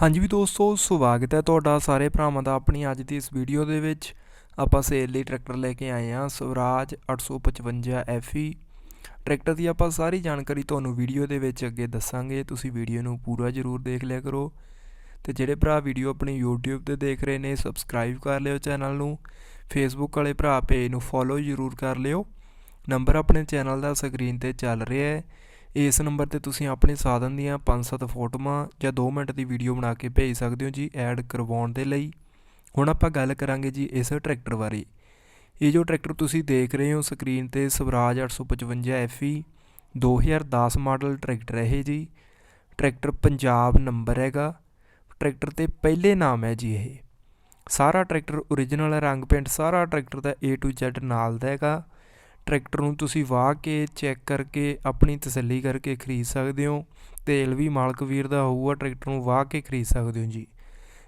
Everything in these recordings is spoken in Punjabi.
ਹਾਂਜੀ ਵੀ ਦੋਸਤੋ, ਸਵਾਗਤ ਹੈ ਤੁਹਾਡਾ ਸਾਰੇ ਭਰਾਵਾਂ ਦਾ ਆਪਣੀ ਅੱਜ ਦੀ ਇਸ ਵੀਡੀਓ ਦੇ ਵਿੱਚ। ਆਪਾਂ ਸੇਲ ਲਈ ਟਰੈਕਟਰ ਲੈ ਕੇ ਆਏ ਹਾਂ, ਸਵਰਾਜ 855 FE ਟਰੈਕਟਰ ਦੀ ਆਪਾਂ ਸਾਰੀ ਜਾਣਕਾਰੀ ਤੁਹਾਨੂੰ ਵੀਡੀਓ ਦੇ ਵਿੱਚ ਅੱਗੇ ਦੱਸਾਂਗੇ। ਤੁਸੀਂ ਵੀਡੀਓ ਨੂੰ ਪੂਰਾ ਜ਼ਰੂਰ ਦੇਖ ਲਿਆ ਕਰੋ। ਤੇ ਜਿਹੜੇ ਭਰਾ ਵੀਡੀਓ ਆਪਣੀ YouTube ਤੇ ਦੇਖ ਰਹੇ ਨੇ ਸਬਸਕ੍ਰਾਈਬ ਕਰ ਲਿਓ ਚੈਨਲ ਨੂੰ। ਫੇਸਬੁੱਕ ਵਾਲੇ ਭਰਾ ਪੇਜ ਨੂੰ ਫੋਲੋ ਜ਼ਰੂਰ ਕਰ ਲਿਓ। ਨੰਬਰ ਆਪਣੇ ਚੈਨਲ ਦਾ ਸਕਰੀਨ ਤੇ ਚੱਲ ਰਿਹਾ ਹੈ। ਇਸ ਨੰਬਰ ਤੇ ਤੁਸੀਂ ਆਪਣੇ ਸਾਧਨ ਦੀਆਂ 5-7 ਫੋਟੋਆਂ ਜਾਂ 2 ਮਿੰਟ ਦੀ ਵੀਡੀਓ ਬਣਾ ਕੇ ਭੇਜ ਸਕਦੇ ਹੋ ਜੀ ਐਡ ਕਰਵਾਉਣ ਦੇ ਲਈ। ਹੁਣ ਆਪਾਂ ਗੱਲ ਕਰਾਂਗੇ ਜੀ ਇਸ ਟਰੈਕਟਰ ਬਾਰੇ। ਇਹ ਜੋ ਟਰੈਕਟਰ ਤੁਸੀਂ ਦੇਖ ਰਹੇ ਹੋ ਸਕਰੀਨ ਤੇ ਸਵਰਾਜ 855 FE 2010 ਮਾਡਲ ਟਰੈਕਟਰ ਹੈ ਇਹ ਜੀ। ਟਰੈਕਟਰ ਪੰਜਾਬ ਨੰਬਰ ਹੈਗਾ। ਟਰੈਕਟਰ ਤੇ ਪਹਿਲੇ ਨਾਮ ਹੈ ਜੀ ਇਹ। ਸਾਰਾ ਟਰੈਕਟਰ ਓਰੀਜਨਲ ਰੰਗ ਪੇਂਟ ਸਾਰਾ ਟਰੈਕਟਰ ਦਾ A to Z ਨਾਲ ਦਾ ਹੈਗਾ। ਟਰੈਕਟਰ ਨੂੰ ਤੁਸੀਂ ਵਾਹ ਕੇ ਚੈੱਕ ਕਰਕੇ ਆਪਣੀ ਤਸੱਲੀ ਕਰਕੇ ਖਰੀਦ ਸਕਦੇ ਹੋ ਤੇਲ ਵੀ ਮਾਲਕ ਵੀਰ ਦਾ ਹੋਊਗਾ, ਟਰੈਕਟਰ ਨੂੰ ਵਾਹ ਕੇ ਖਰੀਦ ਸਕਦੇ ਹੋ ਜੀ।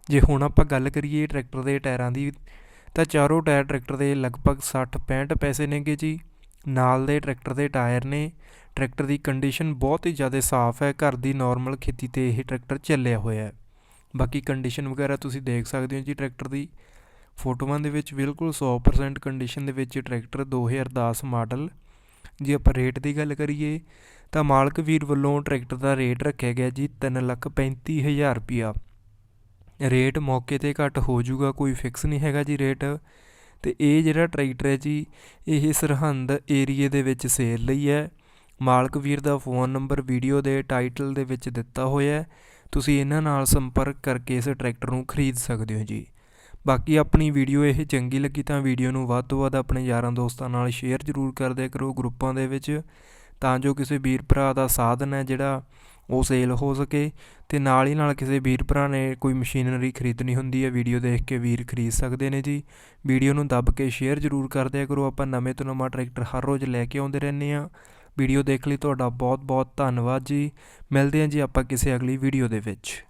ਜੇ ਹੁਣ ਆਪਾਂ ਗੱਲ ਕਰੀਏ ਟਰੈਕਟਰ ਦੇ ਟਾਇਰਾਂ ਦੀ, ਤਾਂ ਚਾਰੋਂ ਟਾਇਰ ਟਰੈਕਟਰ ਦੇ ਲਗਭਗ 60 65 ਪੈਸੇ ਨੇਗੇ ਜੀ। ਨਾਲ ਦੇ ਟਰੈਕਟਰ ਦੇ ਟਾਇਰ ਨੇ, ਟਰੈਕਟਰ ਦੀ ਕੰਡੀਸ਼ਨ ਬਹੁਤ ਹੀ ਜ਼ਿਆਦਾ ਸਾਫ਼ ਹੈ, ਘਰ ਦੀ ਨਾਰਮਲ ਖੇਤੀ ਤੇ ਇਹ ਟਰੈਕਟਰ ਚੱਲਿਆ ਹੋਇਆ ਹੈ। ਬਾਕੀ ਕੰਡੀਸ਼ਨ ਵਗੈਰਾ ਤੁਸੀਂ ਦੇਖ ਸਕਦੇ ਹੋ ਜੀ ਟਰੈਕਟਰ ਦੀ। ਫੋਟੋਆਂ ਦੇ ਵਿੱਚ ਬਿਲਕੁਲ 100% ਕੰਡੀਸ਼ਨ ਦੇ ਵਿੱਚ ਟਰੈਕਟਰ 2010 ਮਾਡਲ ਜੇ ਆਪਾਂ ਰੇਟ ਦੀ ਗੱਲ ਕਰੀਏ, ਤਾਂ ਮਾਲਕ ਵੀਰ ਵੱਲੋਂ ਟਰੈਕਟਰ ਦਾ ਰੇਟ ਰੱਖਿਆ ਗਿਆ ਜੀ 335000 ਰੁਪਿਆ ਰੇਟ ਮੌਕੇ ਤੇ ਘੱਟ ਹੋ ਜਾਊਗਾ, ਕੋਈ ਫਿਕਸ ਨਹੀਂ ਹੈਗਾ ਜੀ ਰੇਟ ਤੇ ਇਹ ਜਿਹੜਾ ਟਰੈਕਟਰ ਹੈ ਜੀ, ਇਹ ਸਰਹੰਦ ਏਰੀਏ ਦੇ ਵਿੱਚ ਸੇਲ ਲਈ ਹੈ। ਮਾਲਕ ਵੀਰ ਦਾ ਫੋਨ ਨੰਬਰ ਵੀਡੀਓ ਦੇ ਟਾਈਟਲ ਦੇ ਵਿੱਚ ਦਿੱਤਾ ਹੋਇਆ ਹੈ। ਤੁਸੀਂ ਇਹਨਾਂ ਨਾਲ ਸੰਪਰਕ ਕਰਕੇ ਇਸ ਟਰੈਕਟਰ ਨੂੰ ਖਰੀਦ ਸਕਦੇ ਹੋ ਜੀ। ਬਾਕੀ ਆਪਣੀ ਵੀਡੀਓ ਇਹ ਚੰਗੀ ਲੱਗੀ ਤਾਂ ਵੀਡੀਓ ਨੂੰ ਵੱਧ ਤੋਂ ਵੱਧ ਆਪਣੇ ਯਾਰਾਂ ਦੋਸਤਾਂ ਨਾਲ ਸ਼ੇਅਰ ਜ਼ਰੂਰ ਕਰਦਿਆ ਕਰੋ ਗਰੁੱਪਾਂ ਦੇ ਵਿੱਚ, ਤਾਂ ਜੋ ਕਿਸੇ ਵੀਰ ਭਰਾ ਦਾ ਸਾਧਨ ਹੈ ਜਿਹੜਾ ਉਹ ਸੇਲ ਹੋ ਸਕੇ ਤੇ ਨਾਲ ਹੀ ਨਾਲ ਕਿਸੇ ਵੀਰ ਭਰਾ ਨੇ ਕੋਈ ਮਸ਼ੀਨਰੀ ਖਰੀਦਣੀ ਹੁੰਦੀ ਹੈ, ਵੀਡੀਓ ਦੇਖ ਕੇ ਵੀਰ ਖਰੀਦ ਸਕਦੇ ਨੇ ਜੀ। ਵੀਡੀਓ ਨੂੰ ਦੱਬ ਕੇ ਸ਼ੇਅਰ ਜ਼ਰੂਰ ਕਰਦਿਆ ਕਰੋ, ਆਪਾਂ ਨਵੇਂ ਤੋਂ ਨਵਾਂ ਟਰੈਕਟਰ ਹਰ ਰੋਜ਼ ਲੈ ਕੇ ਆਉਂਦੇ ਰਹਿੰਦੇ ਆ ਵੀਡੀਓ ਦੇਖ ਲਈ ਤੁਹਾਡਾ ਬਹੁਤ ਬਹੁਤ ਧੰਨਵਾਦ ਜੀ। ਮਿਲਦੇ ਹਾਂ ਜੀ ਆਪਾਂ ਕਿਸੇ ਅਗਲੀ ਵੀਡੀਓ ਦੇ ਵਿੱਚ।